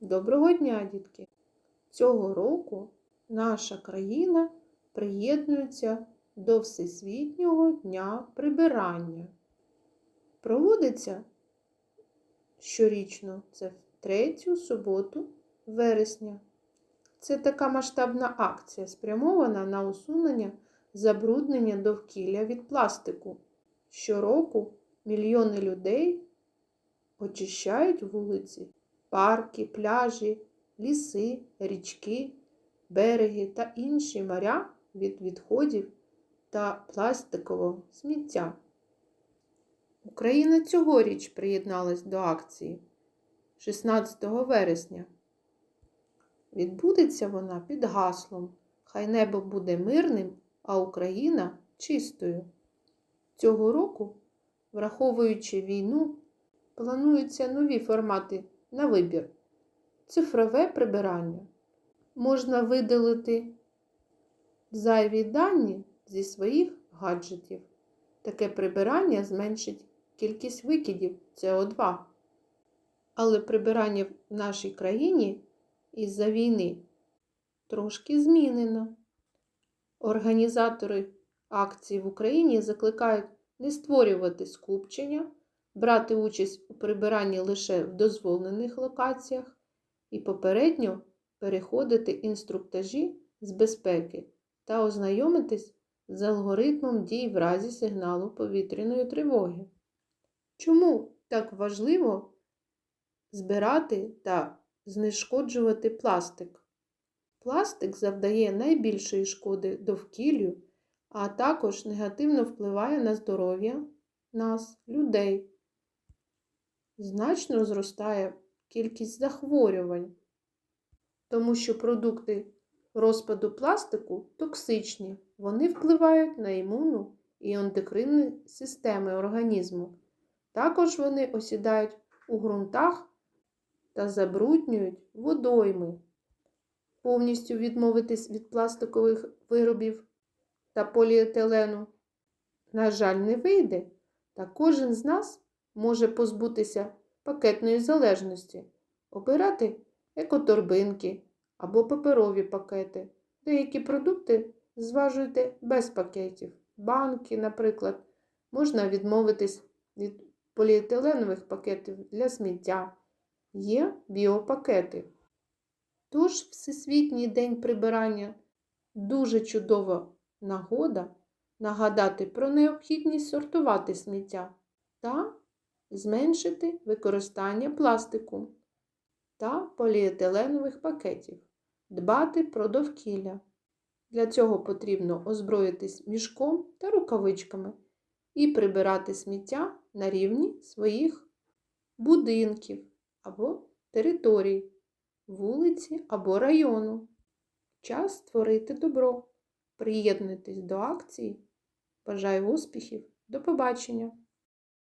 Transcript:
Доброго дня, дітки! Цього року наша країна приєднується до Всесвітнього дня прибирання. Проводиться щорічно це в третю суботу вересня. Це така масштабна акція, спрямована на усунення забруднення довкілля від пластику. Щороку мільйони людей очищають вулиці, парки, пляжі, ліси, річки, береги та інші моря від відходів та пластикового сміття. Україна цьогоріч приєдналась до акції 16 вересня. Відбудеться вона під гаслом Хай небо буде мирним, а Україна чистою. Цього року, враховуючи війну, плануються нові формати на вибір. Цифрове прибирання. Можна видалити зайві дані зі своїх гаджетів. Таке прибирання зменшить кількість викидів СО2. Але прибирання в нашій країні із-за війни трошки змінено. Організатори акцій в Україні закликають не створювати скупчення, брати участь у прибиранні лише в дозволених локаціях і попередньо переходити інструктажі з безпеки та ознайомитись з алгоритмом дій в разі сигналу повітряної тривоги. Чому так важливо збирати та знешкоджувати пластик? Пластик завдає найбільшої шкоди довкіллю, а також негативно впливає на здоров'я нас, людей. Значно зростає кількість захворювань, тому що продукти розпаду пластику токсичні, вони впливають на імунну і ендокринні системи організму. Також вони осідають у ґрунтах та забруднюють водойми. Повністю відмовитись від пластикових виробів та поліетилену, на жаль, не вийде, та кожен з нас може позбутися пакетної залежності, обирати екоторбинки або паперові пакети. Деякі продукти зважуйте без пакетів. Банки, наприклад, можна відмовитись від поліетиленових пакетів для сміття. Є біопакети. Тож Всесвітній день прибирання дуже чудова нагода нагадати про необхідність сортувати сміття та зменшити використання пластику та поліетиленових пакетів, дбати про довкілля. Для цього потрібно озброїтись мішком та рукавичками і прибирати сміття на рівні своїх будинків або територій, вулиці або району. Час створити добро. Приєднуйтесь до акції. Бажаю успіхів! До побачення!